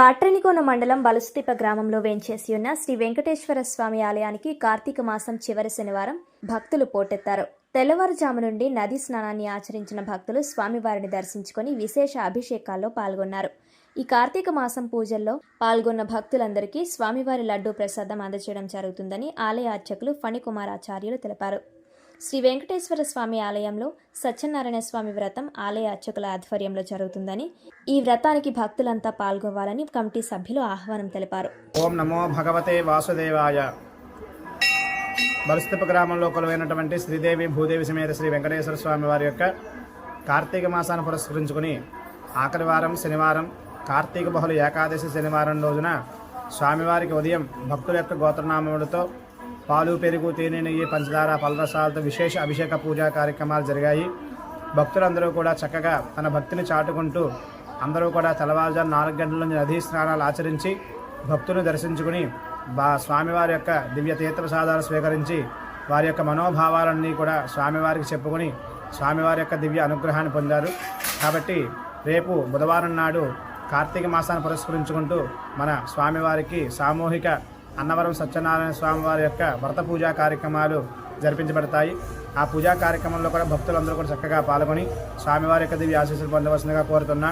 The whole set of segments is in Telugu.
కాట్రనికోన మండలం బలుస్తుతిప్ప గ్రామంలో వేంచేసి ఉన్న శ్రీ వెంకటేశ్వర స్వామి ఆలయానికి కార్తీక మాసం చివరి శనివారం భక్తులు పోటెత్తారు. తెల్లవారుజాము నుండి నదీ స్నానాన్ని ఆచరించిన భక్తులు స్వామివారిని దర్శించుకొని విశేష అభిషేకాల్లో పాల్గొన్నారు. ఈ కార్తీక మాసం పూజల్లో పాల్గొన్న భక్తులందరికీ స్వామివారి లడ్డూ ప్రసాదం అందజేయడం జరుగుతుందని ఆలయ అర్చకులు ఫణికుమారాచార్యులు తెలిపారు. శ్రీ వెంకటేశ్వర స్వామి ఆలయంలో సత్యనారాయణ స్వామి వ్రతం ఆలయ అర్చకుల ఆధ్వర్యంలో జరుగుతుందని ఈ వ్రతానికి భక్తులంతా పాల్గొవాలని కమిటీ సభ్యులు ఆహ్వానం తెలిపారు. ఓం నమో భగవతే వాసుదేవాయ. బలిస్తప గ్రామంలో కొలువైనటువంటి శ్రీదేవి భూదేవి సమేత శ్రీ వెంకటేశ్వర స్వామి వారి యొక్క కార్తీక మాసాన్ని పురస్కరించుకుని ఆఖరి వారం శనివారం కార్తీక బహుళ ఏకాదశి శనివారం రోజున స్వామివారికి ఉదయం భక్తుల యొక్క గోత్రనామములతో పాలు పెరుగు తేనె నెయ్యి పంచదార పలరసాలతో విశేష అభిషేక పూజా కార్యక్రమాలు జరిగాయి. భక్తులందరూ కూడా చక్కగా తన భక్తిని చాటుకుంటూ అందరూ కూడా తెల్లవారుజాము నాలుగు గంటల నుంచి నదీ స్నానాలు ఆచరించి భక్తులను దర్శించుకుని బా స్వామివారి యొక్క దివ్య తీర్థప్రసాదాలు స్వీకరించి వారి యొక్క మనోభావాలన్నీ కూడా స్వామివారికి చెప్పుకొని స్వామివారి యొక్క దివ్య అనుగ్రహాన్ని పొందారు. కాబట్టి రేపు బుధవారం నాడు కార్తీక మాసాన్ని పురస్కరించుకుంటూ మన స్వామివారికి సామూహిక అన్నవరం సత్యనారాయణ స్వామివారి యొక్క వ్రత పూజా కార్యక్రమాలు జరిపించబడతాయి. ఆ పూజా కార్యక్రమంలో కూడా భక్తులందరూ కూడా చక్కగా పాల్గొని స్వామివారి యొక్క దివ్య ఆశీస్సులు పొందవలసిందిగా కోరుతున్నా.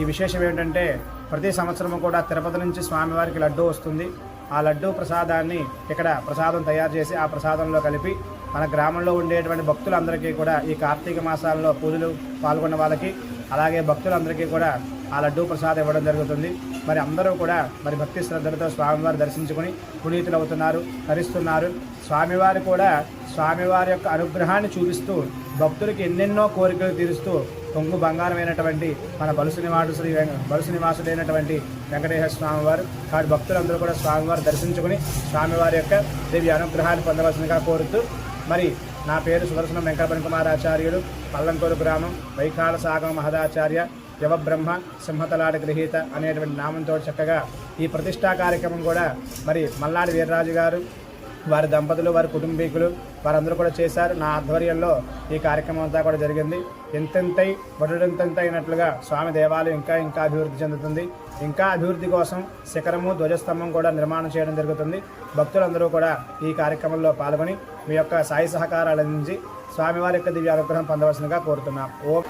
ఈ విశేషం ఏంటంటే ప్రతి సంవత్సరము కూడా తిరుపతి నుంచి స్వామివారికి లడ్డూ వస్తుంది. ఆ లడ్డు ప్రసాదాన్ని ఇక్కడ ప్రసాదం తయారు చేసి ఆ ప్రసాదంలో కలిపి మన గ్రామంలో ఉండేటువంటి భక్తులందరికీ కూడా ఈ కార్తీక మాసాల్లో పూజలు పాల్గొన్న వాళ్ళకి అలాగే భక్తులందరికీ కూడా ఆ లడ్డూ ప్రసాదం ఇవ్వడం జరుగుతుంది. మరి అందరూ కూడా మరి భక్తి శ్రద్ధలతో స్వామివారు దర్శించుకుని పునీతులు అవుతున్నారు తరిస్తున్నారు. స్వామివారు కూడా స్వామివారి యొక్క అనుగ్రహాన్ని చూపిస్తూ భక్తులకి ఎన్నెన్నో కోరికలు తీరుస్తూ కొంగు బంగారమైనటువంటి మన బలుసు నివాసు శ్రీ బలుసు నివాసుడైనటువంటి వెంకటేశ్వర స్వామివారు. కాబట్టి భక్తులందరూ కూడా స్వామివారు దర్శించుకుని స్వామివారి యొక్క దివ్య అనుగ్రహాన్ని పొందవలసిందిగా కోరుతూ మరి నా పేరు సుదర్శన వెంకటపని కుమారాచార్యులు పల్లంకూరు గ్రామం వైకాల సాగమ మహదాచార్య యువబ్రహ్మ సింహతలాడి గ్రహీత అనేటువంటి నామంతో చక్కగా ఈ ప్రతిష్టా కార్యక్రమం కూడా మరి మల్లాడి వీర్రాజు గారు వారి దంపతులు వారి కుటుంబీకులు వారందరూ కూడా చేశారు. నా ఆధ్వర్యంలో ఈ కార్యక్రమం అంతా కూడా జరిగింది. ఎంతెంతై బటుడెంతెంత అయినట్లుగా స్వామి దేవాలయం ఇంకా ఇంకా అభివృద్ధి చెందుతుంది. ఇంకా అభివృద్ధి కోసం శిఖరము ధ్వజస్తంభం కూడా నిర్మాణం చేయడం జరుగుతుంది. భక్తులందరూ కూడా ఈ కార్యక్రమంలో పాల్గొని మీ యొక్క సాయి సహకారాలు అందించి స్వామివారి యొక్క దివ్య అనుగ్రహం పొందవలసిందిగా కోరుతున్నాం. ఓ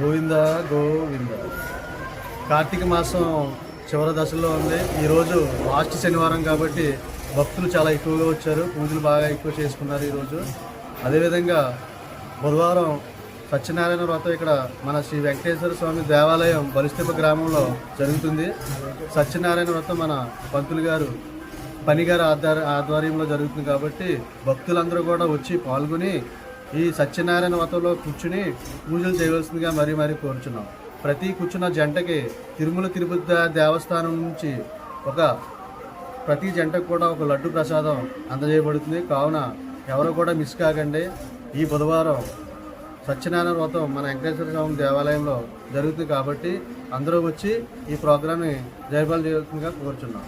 గోవింద గోవింద. కార్తీక మాసం చివరి దశలో ఉంది. ఈరోజు లాస్ట్ శనివారం కాబట్టి భక్తులు చాలా ఎక్కువగా వచ్చారు. పూజలు బాగా ఎక్కువ చేసుకున్నారు ఈరోజు. అదేవిధంగా బుధవారం సత్యనారాయణ వ్రతం ఇక్కడ మన శ్రీ వెంకటేశ్వర స్వామి దేవాలయం బలిస్తెప్ప గ్రామంలో జరుగుతుంది. సత్యనారాయణ వ్రతం మన పంతులు గారు పనిగారు ఆధ్వర్ ఆధ్వర్యంలో జరుగుతుంది కాబట్టి భక్తులందరూ కూడా వచ్చి పాల్గొని ఈ సత్యనారాయణ వ్రతంలో కూర్చుని పూజలు చేయవలసిందిగా మరీ మరీ కోరుచున్నాం. ప్రతి కూర్చున్న జంటకి తిరుమల తిరుపతి దేవస్థానం నుంచి ఒక ప్రతి జంటకు కూడా ఒక లడ్డు ప్రసాదం అందజేయబడుతుంది. కావున ఎవరు కూడా మిస్ కాకండి. ఈ బుధవారం సత్యనారాయణ వ్రతం మన వెంకటేశ్వర స్వామి దేవాలయంలో జరుగుతుంది కాబట్టి అందరూ వచ్చి ఈ ప్రోగ్రామ్ని జయపాలు చేయాల్సిందిగా కోరుచున్నాం.